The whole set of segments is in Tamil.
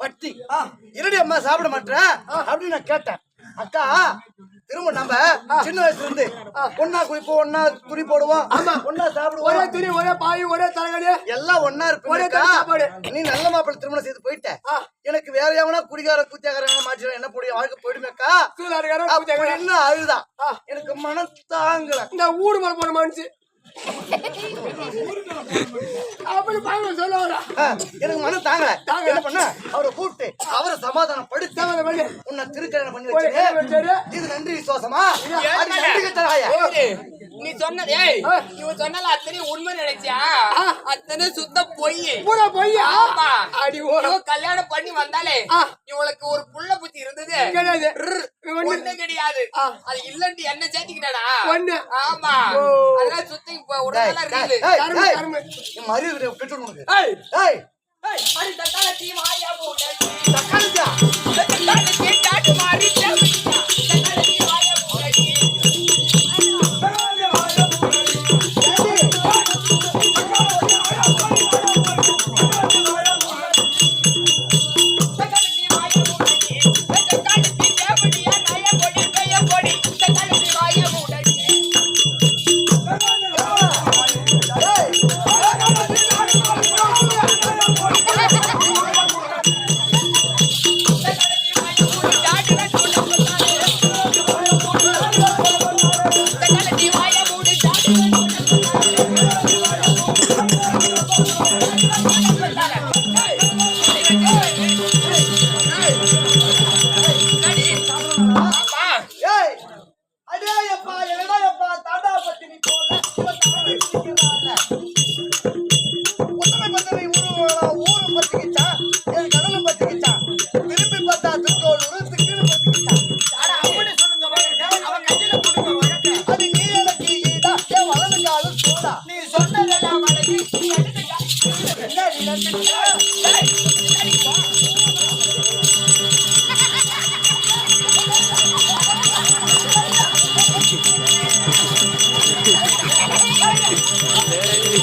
பட்டி இருடி அம்மா சாப்பிட மாட்டேன் அப்படின்னு நான் கேட்டேன். அக்கா திரும்ப நம்ம சின்ன வயசுல இருந்து ஒன்னா குளிப்போம் ஒன்னா துணி போடுவோம் ஒன்னா ஒரே சாப்பிடுவோம். துணி ஒரே பாய் ஒரே தலைகடி எல்லாம் ஒன்னா ஒரே இருப்பீங்க தனி சாப்பாடு. நீ நல்ல மாப்பிள்ளை திருமணம் செய்து போயிட்ட. எனக்கு வேற எவனா குடிகார குத்தியாக்கார மாற்றி என்ன போடிய வாழ்க்கை போயிடுமேக்கா அப்படின்னு அழுதான் எனக்கு மனம் தாங்கல. இந்த ஊடு மலை போன மனுச்சு அப்படி பாங்க சொல்ல வரா ஆ, எனக்கு மனம் தாங்கல. தாங்கல. என்ன பண்ண? அவரை கூப்பிட்டு அவரை சமாதானம் படுத்த தேவதை வழி உன்னை திருக்கல்யாணம் பண்ணி வச்சு. இது நன்றி விசுவாசமா? அது நன்றி கட்டறாயா ஏய், நீ சொன்னது ஏய் இவன் சொன்னல அத்தனை உண்மை நினைச்சியா? அத்தனை சுத்த பொய். பூரா பொய்யா? ஆமா. அடி கல்யாணம் பண்ணி வந்தாலே. இவளுக்கு ஒரு புள்ள புத்தி இருந்தது. கிடையாது ஒண்ணு. கிடையாது. அது இல்லன்ட்டு என்ன சேர்த்துக்கிட்டாடா ஒண்ணு. ஆமா. அதெல்லாம் சுத்தி இப்ப உடனெல்லாம் ரீலு கரும்பு, கரும்பு. மரியாதை பெற்று உனக்கு ஏய் ஏய் அடி தக்காள தீ வாயா போடா தக்காளிக்கா தக்காள ஏய்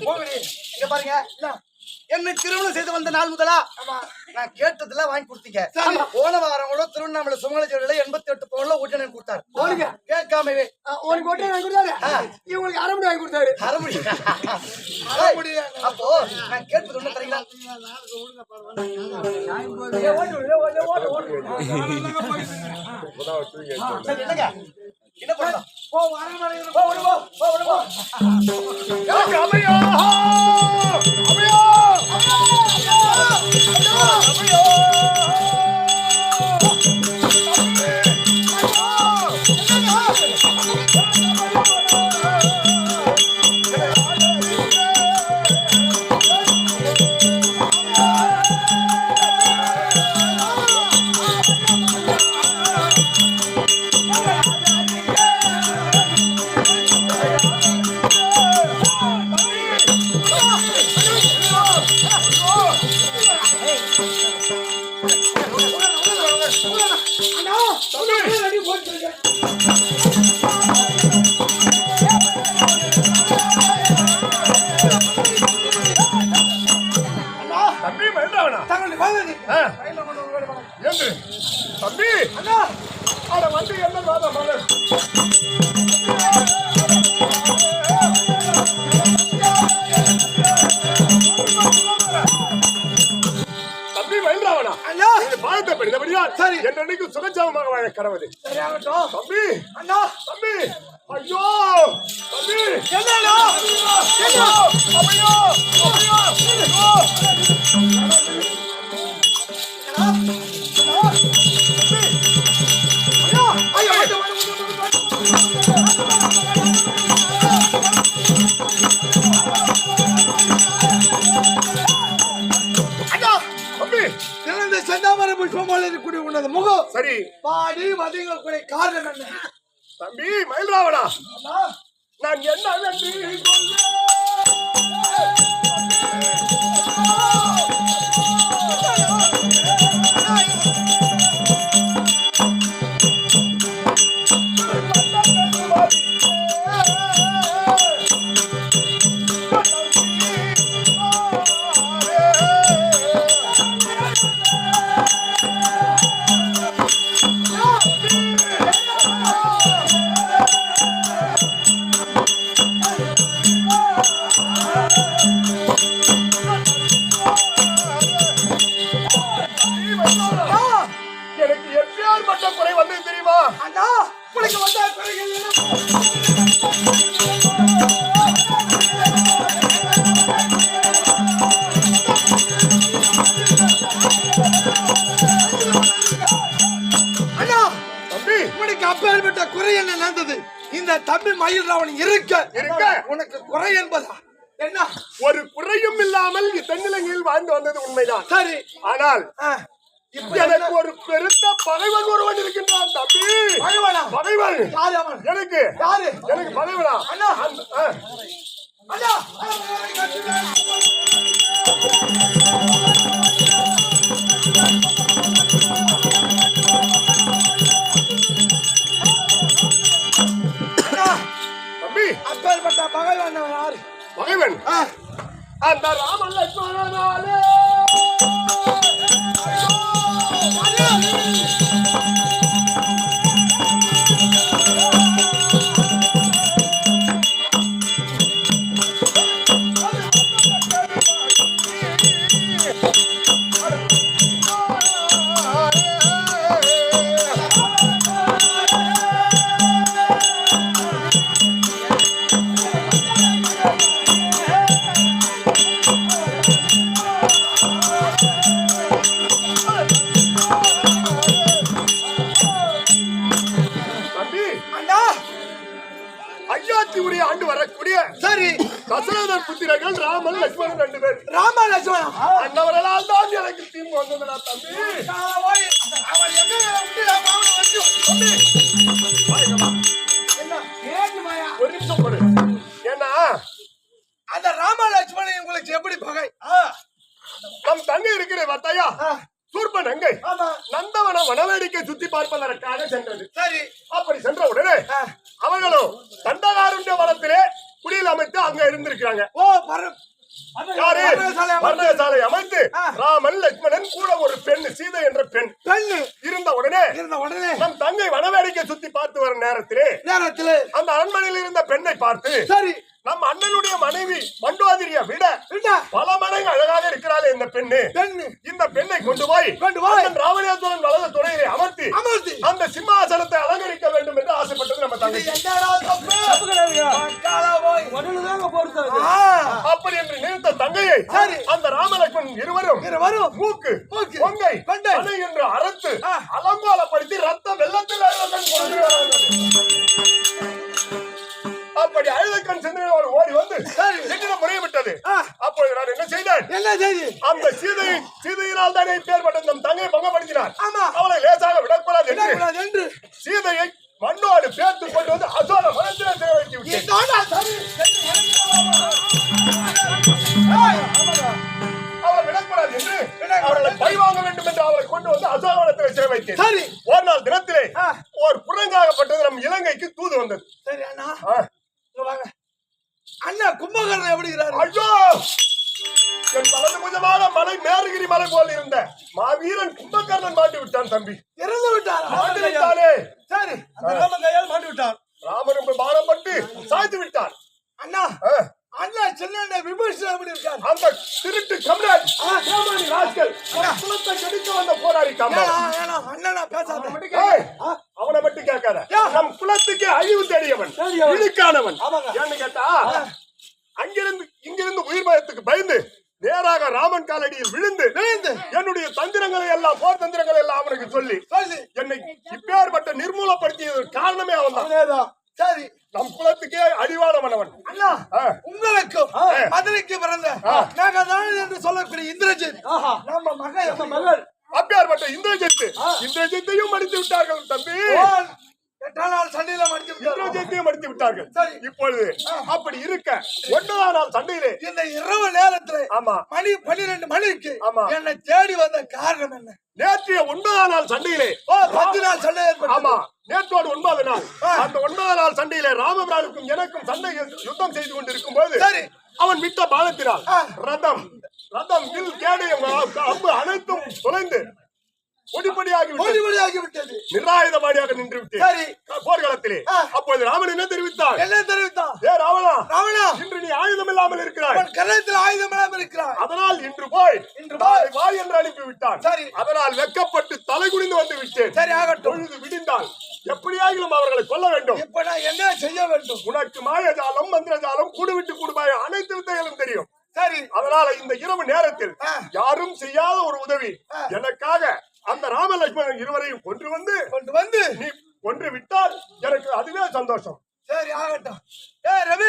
போங்கடி. இங்க பாருங்க என்னை திருமணம் செய்து வந்த நாள் முதலா நான் கேட்டதெல்லாம் கொடுத்தீங்க போன வாரம் கூட திருவண்ணாமலை சுமங்கலச்சேரியில எண்பத்தி எட்டு பவுன்ல ஊட்டனை கொடுத்தாரு? கேட்காமவே உனக்கு ஒட்டை வாங்கி கொடுத்தாரு. இவங்களுக்கு அரை மணி வாங்கி கொடுத்தாரு. அரைமுடி. ஏய், அப்போ நான் கேட்பது ஒண்ணு தரீங்களா? என்னங்க? என்ன பண்ணலாம் போ அரண்மனை போ ஓடு போ போ வேணா தங்கி வாங்கி ஏந்து தம்பி! அட வந்து என்ன வாத மலர்? தம்பி மயில்ராவனா ஐயா இது சரி. என்னைக்கு சுகஜாமமாக வாழ கடவுது சரியாகட்டும். தம்பி! அண்ணா! தம்பி! ஐயோ! தம்பி! என்ன ஐயோ! ஐயோ! உனது முகம் சரி. பாடி வதங்கக்கூடிய காரணம் என்ன? தம்பி மயில்ராவணா நான் என்ன வென்று கொள்வேன்? அப்பேற்பட்ட குறை என்ன நடந்தது? இந்த தம்பி மயில் ராவணன் இருக்க. இருக்க. உனக்கு குறை என்பதா? என்ன? ஒரு குறையும் இல்லாமல் தென்னிலங்கையில் வாழ்ந்து வந்தது உண்மைதான். சரி. ஆனால் எனக்கு ஒரு பெருத்த பகைவன் ஒருவன் இருக்கின்றான் தம்பி. பகைவனா? பகைவன். யாரு அவன்? எனக்கு. யாரு? எனக்கு பகைவனா? அண்ணா. அண்ணா. தம்பி. அப்பேற்பட்ட பகைவன் யாரு? பகைவன்? அந்த ராமன் லட்சுமணனாலே. தம்பி லட்சுமணன் ரெண்டு பேர். ராமா லட்சுமணா அன்னவர்களால் தான் எனக்கு தீங்கு வந்ததுடா தம்பி. அவன் எங்க ஒரு நிமிஷம் போடு. ஏன்னா அந்த ராம லட்சுமணன் உங்களுக்கு எப்படி பகை? நம் தங்கை இருக்கிற வத்தையா? ஆ, சூர்ப நங்கை ஆமா. நந்தவன வனவேடிக்கை சுத்தி பார்ப்பதற்காக சென்றது. சரி. அப்படி சென்ற உடனே. அவர்களும் தண்டகாருண்ய வனத்திலே குடியில் அமைத்து அங்க இருந்திருக்கிறாங்க. ஓ அமைத்து- ஆ. ராமன் லட்சுமணன் கூட ஒரு பெண் சீதை என்ற பெண். பெண்ணு. இருந்த உடனே இருந்த உடனே நம் தங்கை வனவேடிக்கை சுத்தி பார்த்து வரும் நேரத்திலே நேரத்துல அந்த அரண்மனையில் இருந்த பெண்ணை பார்த்து சரி. நம் அண்ணனுடைய மனைவி மண்டோதிரியை விட பல மடங்கு அழகாக இருக்கிறாளே இந்த பெண்ணு. பெண்ணு. இந்த பெண்ணை கொண்டு போய் கொண்டு போய். அண்ணன் ராமணேஸ்வரன் வலது துணையிலே அமர்த்தி அமர்த்தி. அந்த சிம்மாசனத்தை சரி. அந்த ராமலட்சுமணன் இருவரும் இரு வரும் மூக்கு மூக்கு, கொங்கை கொண்டை. அணை என்று அறுத்து. அலங்கோலப்படுத்தி ரத்த வெள்ளத்தில் அப்படி அழுதக்கண் சிந்தனையோடு ஓடி வந்து சரி. என்னிடம் முறையிட்டது. அப்பொழுது நான் என்ன செய்தேன் என்ன செய்தி அந்த சீதையை சீதையினால் தானே பேர்பட்ட ஒரு நாள் தினத்திலே. ஒரு புறங்காகப்பட்டது நம் இலங்கைக்கு தூது வந்தது. சரி அண்ணா. வாங்க. அண்ணா கும்பகர்ணன் எப்படி இருக்கிறாரு? ஐயோ! என் வலது புஜமான மலை மேருகிரி மலை போல் இருந்த மாவீரன் கும்பகர்ணன் மாட்டி விட்டான் தம்பி. இறந்து விட்டாரா? மாட்டி விட்டானே சரி அந்த ராமன் கையால் மாட்டி விட்டார் ராமனும் பானம் பட்டு சாய்த்து விட்டான். அண்ணா. அண்ணா சின்ன விமர்சனம் எப்படி இருக்காரு? அந்த திருட்டு கம்ராட் சாமானி ராஸ்கல் அவன் குலத்தை கெடுக்க வந்த போராளி கம்ராட் தேடியவன். இழுக்கானவன். ஏன்னு கேட்டா அங்கிருந்து இங்கிருந்து உயிர் பயத்துக்கு பயந்து நேராக ராமன் காலடியில் விழுந்து விழுந்து. என்னுடைய தந்திரங்களை எல்லாம் போர் தந்திரங்களை எல்லாம் அவனுக்கு சொல்லி சொல்லு. என்னை இப்பேற்பட்ட நிர்மூலப்படுத்தியதற்கு காரணமே அவன் தான் சரி. நம் குலத்துக்கே அழிவானவன் அவன் அண்ணா. உங்களுக்கும். மதுரைக்கு பிறந்த. நாகதான் என்று சொல்லக்கூடிய இந்திரஜித். நம்ம மகன் நம்ம மகள். அப்பேற்பட்ட இந்திரஜித்து. இந்திரஜித்தையும் மடித்து விட்டார்கள் தம்பி. இந்திரஜித்தையும் மடித்து விட்டார்கள் சரி. இப்பொழுது அப்படி இருக்க ஒன்பதாம் நாள் சண்டையிலே இந்த இரவு நேரத்துல ஆமா மணி பன்னிரெண்டு மணிக்கு ஆமா. என்னை தேடி வந்த காரணம் என்ன நேற்றைய ஒன்பதாம் நாள் சண்டையிலே ஓ பத்து நாள் சண்டை. ஆமா நேற்றோடு ஒன்பது நாள். அந்த ஒன்பதாம் நாள் சண்டையிலே ராமபிரானுக்கும் எனக்கும் சண்டை யுத்தம் செய்து கொண்டிருக்கும் போது சரி. அவன் விட்ட பாலத்தினால். ரதம் ரதம் வில் கேடயம் அம்பு அனைத்தும் தொலைந்து விட்டது ஓடிபடியாகி விட்டது நிராயுதபாடியாக நின்று விட்டேன் சரி. போர்க்களத்திலே. அப்போது ராமன் என்ன தெரிவித்தார் என்ன தெரிவித்தான் ஏ ராவணா ராவணா. இன்று நீ ஆயுதம் இல்லாமல் இருக்கிறாய் கரத்தில் ஆயுதம் இல்லாமல் அதனால் இன்று போய் இன்று போய். வா என்று அனுப்பி விட்டான் சரி. அதனால் வெக்கப்பட்டு தலை குனிந்து வந்து விட்டேன். சரி ஆகட்டும். பொழுது விடிந்தால் எப்படியாகிலும் அவர்களை கொல்ல வேண்டும். இப்ப நான் என்ன செய்ய வேண்டும்? உனக்கு மாயஜாலம் மந்திரஜாலம் கூடுவிட்டு கூடுமாய அனைத்து வித்தைகளும் தெரியும். சரி. அதனால இந்த இரவு நேரத்தில். யாரும் செய்யாத ஒரு உதவி. எனக்காக அந்த ராமலட்சுமணன் இருவரையும் கொன்று வந்து கொண்டு வந்து நீ கொன்று விட்டால் எனக்கு அதுவே சந்தோஷம். சரி ஆகட்டும். ஏ ரவி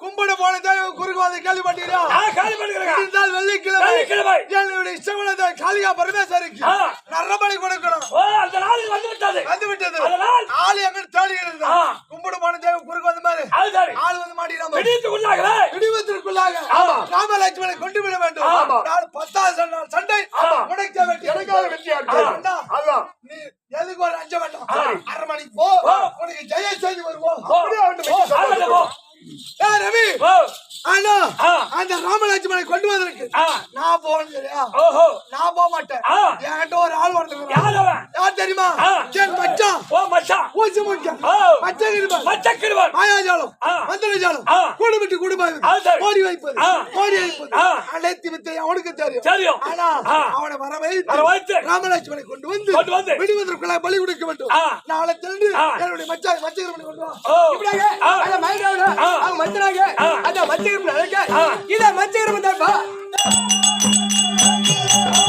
கும்பிட போன தேவன் குறுக்கு வந்து கேள்விப்பட்டீங்களா? நான் காலி பண்ணுகிறேன் வெள்ளிக்கிழமை. என்னுடைய இஷ்டகுலத்தை காளிகா பரமேஸ்வரிக்கு. நரபலி கொடுக்கணும். ஓ அந்த நாள் வந்து விட்டது. வந்து விட்டது அதனால்? ஆள் எங்க தேடி இருந்தா. கும்பிட போன தேவன் குறுக்கு வந்து மாதிரி ஆள் வந்து மாட்டிடாம. விடியத்துக்குள்ளாகவே. விடுவதற்குள்ளாக ஆமா. ராமலட்சுமணனை கொண்டு விட வேண்டும். நாள் பத்தாவது சண்டை எனக்காக வெற்றியா நீ எதுக்கு ஒரு அஞ்ச வேண்டாம். அரை மணிக்கு போ. உனக்கு ஜெய செய்தி வருவோம். ரவி. ஓ அண்ணா ஆ. அந்த ராமலட்சுமணனை கொண்டு வந்திருக்கு. நான் போகலையா ஓஹோ. நான் போக மாட்டேன். என்கிட்ட ஒரு ஆள் வந்துருக்கான் யார் தெரியுமா? மச்சான். மச்சான். ஊசி முக்கியம் ஓ. மச்சம் இருப்பான் மச்சக்கிருவன் மாயாஜாலம் ஆ. மந்திரஜாலம் ஆ. கூடு விட்டு கூடு அது சரி. கோடி வைப்பது. கோடி வைப்பது. அனைத்து வித்தை அவனுக்கு தெரியும் தெரியும் ஆனா. அவனை வர வைத்து. ராமலட்சுமணனை கொண்டு வந்து கொண்டு வந்து. விடுவதற்குள்ள பலி கொடுக்க வேண்டும். நாளை ஆ. என்னுடைய மச்சான் மச்சகிரமணி கொண்டு வா இப்படியாக. அந்த மச்சனாக ஆ. அந்த. இத தான்